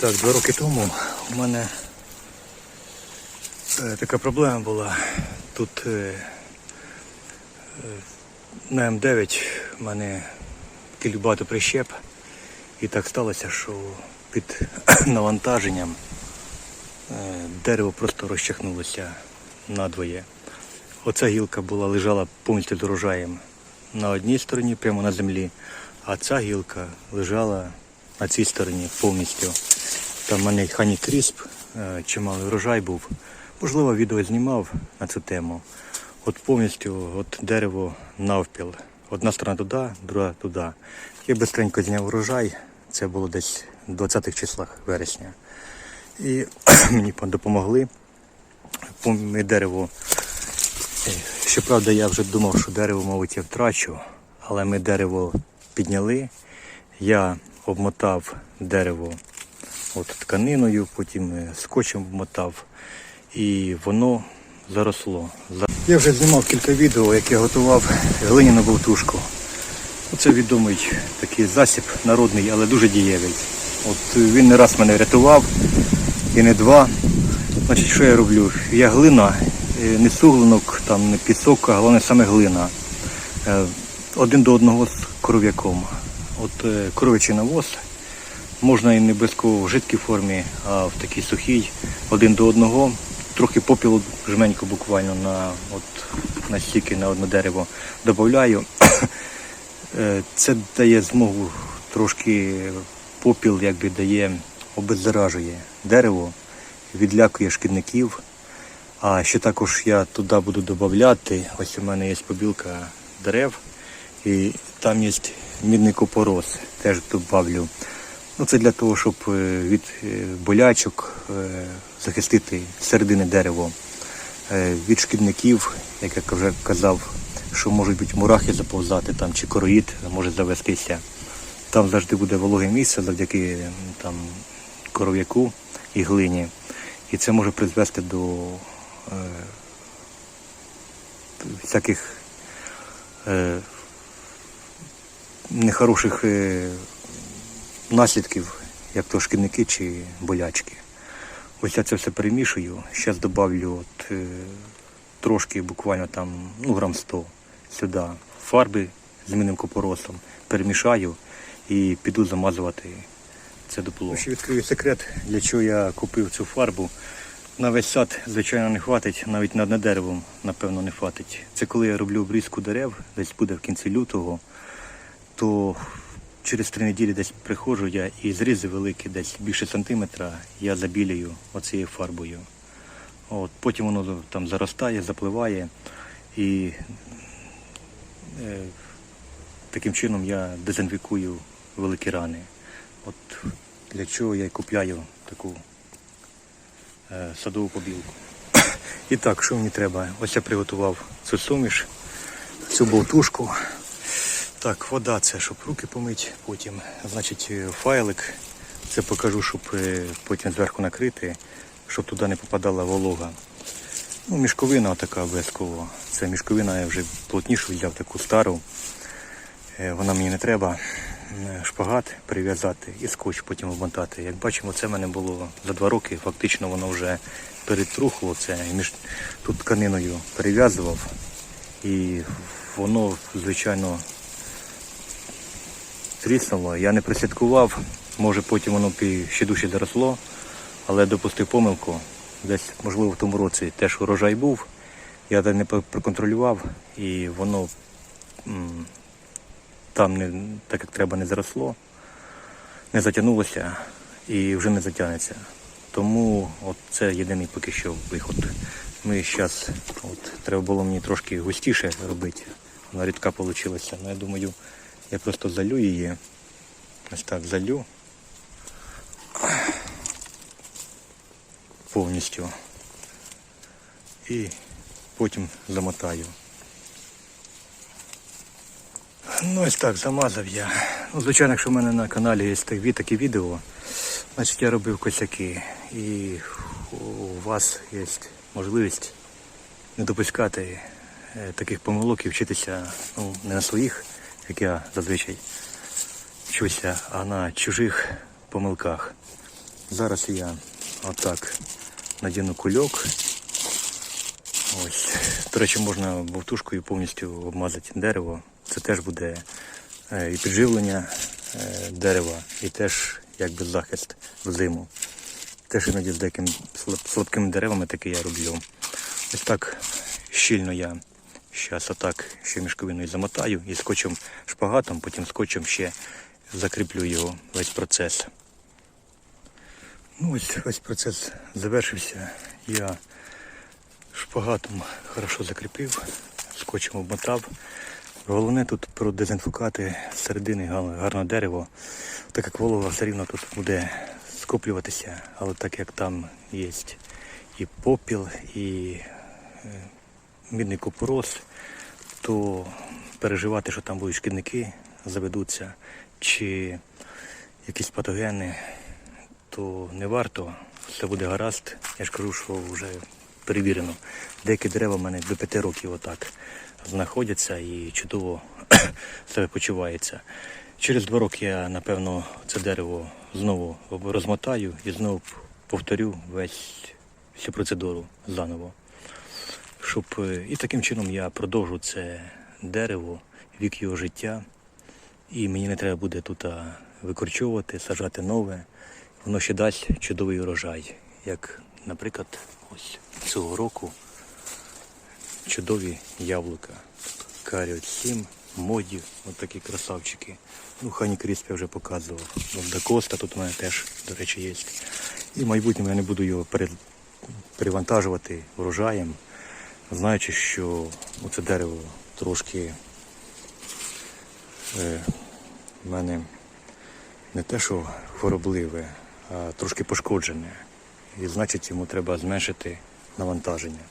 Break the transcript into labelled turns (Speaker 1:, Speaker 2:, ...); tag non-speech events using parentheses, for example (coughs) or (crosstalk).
Speaker 1: Так, два роки тому у мене е, така проблема була. Тут е, е, на М9 в мене багато прищеп. І так сталося, що під (clears throat) навантаженням дерево просто розчахнулося надвоє. Оця гілка була лежала повністю дорожаєм на одній стороні, прямо на землі, а ця гілка лежала на цій стороні повністю. Там в мене хані крісп, е, чималий врожай був. Можливо, відео знімав на цю тему. От повністю от дерево навпіл. Одна сторона туди, друга туди. Я бистренько зняв врожай. Це було десь в 20-х числах вересня. І (clears throat) мені допомогли. Пом- Дерево Е, Щоправда, я вже думав, що дерево, мабуть, я втрачу, але ми дерево підняли. Я обмотав дерево от тканиною, потім е, скотчем обмотав, і воно заросло. Я вже знімав кілька відео, як я готував глиняну болтушку. Це відомий такий засіб народний, але дуже дієвий. От він не раз мене рятував, і не два. Значить, що я роблю? Я глина, е, не суглинок, там не пісок, а головне саме глина. Е, Один до одного з коров'яком. От коров'ячий навоз можна і не обов'язково в жидкій формі, а в такій сухій, один до одного. Трохи попілу жменьку буквально на от на стільки на одне дерево додаю. (coughs) Е, Це дає змогу трошки попіл якби дає, обеззаражує дерево, відлякує шкідників. А ще також я туди буду додати, ось у мене є побілка дерев, і там є мідний купорос, теж додавлю. Ну, це для того, щоб е, від е, болячок е, захистити середини дерево, е, від шкідників, як я вже казав, що можуть бути мурахи заповзати там, чи короїд може завестися. Там завжди буде вологе місце завдяки там, коров'яку і глині. І це може призвести до е, всяких е, нехороших е, наслідків, як то шкідники чи болячки. Ось я це все перемішую. Зараз додавлю от, е, трошки, буквально там, ну, грам 100 сюди фарби з мінним купоросом, перемішаю і піду замазувати це дупло. Ще відкрию секрет, для чого я купив цю фарбу. На весь сад, звичайно, не хватить, навіть на одне напевно, не хватить. Це коли я роблю обрізку дерев, десь буде в кінці лютого, то через три неділі десь приходжу я і зрізи великі, десь більше сантиметра, я забілюю оцією фарбою. От, потім воно там заростає, запливає і е, таким чином я дезінфікую великі рани. От для чого я купляю таку е, садову побілку. (coughs) І так, що мені треба? Ось я приготував цю суміш, цю болтушку. Так, вода це щоб руки помити, потім, значить, е, файлик. Це покажу, щоб е, потім зверху накрити, щоб туди не попадала волога. Ну, мішковина така обов'язково. Це мішковина, я вже плотнішу взяв таку стару. Е, Вона мені не треба. Шпагат прив'язати і скотч потім обмотати. Як бачимо, це в мене було за два роки. Фактично воно вже перетрухло. Це між тут тканиною перев'язував. І воно, звичайно, тріснуло. Я не прислідкував, може потім воно ще дужче заросло, але допустив помилку. Десь, можливо, в тому році теж урожай був. Я не проконтролював і воно там не, так як треба не заросло, не затягнулося і вже не затягнеться. Тому от це єдиний поки що виход. Ми зараз, треба було мені трошки густіше робити. Вона рідка вийшла. Ну, я думаю, я просто залю її. Ось так залю. Повністю. І потім замотаю. Ну ось так, замазав я. Ну, звичайно, якщо в мене на каналі є такі, такі відео, значить я робив косяки. І у вас є можливість не допускати е, таких помилок і вчитися ну, не на своїх, як я зазвичай вчуся, а на чужих помилках. Зараз я отак надіну кульок. Ось. До речі, можна бовтушкою повністю обмазати дерево. Це теж буде е, і підживлення е, дерева, і теж якби захист в зиму. Теж іноді з деякими слаб- слабкими деревами таке я роблю. Ось так щільно я зараз отак ще мішковиною замотаю і скотчем шпагатом, потім скотчем ще закріплю його весь процес. Ну ось весь процес завершився. Я шпагатом хорошо закріпив, скотчем обмотав. Головне тут продезінфікувати середини гар- гарне дерево, так як волога все рівно тут буде скоплюватися, але так як там є і попіл, і е, мідний купорос, то переживати, що там будуть шкідники, заведуться, чи якісь патогени, то не варто, все буде гаразд. Я ж кажу, що вже перевірено. Деякі дерева в мене до 5 років отак знаходяться і чудово (clears throat) себе почувається. Через два роки я, напевно, це дерево знову розмотаю і знову повторю весь всю процедуру заново. Щоб е, і таким чином я продовжу це дерево, вік його життя. І мені не треба буде тут викорчовувати, сажати нове. Воно ще дасть чудовий урожай. Як, наприклад, ось цього року чудові яблука. Каріот 7, моді, от такі красавчики. Ну, Хані Крісп я вже показував. От тут у мене теж, до речі, є. І в майбутньому я не буду його перевантажувати врожаєм, знаючи, що це дерево трошки е, в мене не те, що хворобливе, а трошки пошкоджене. І значить йому треба зменшити навантаження.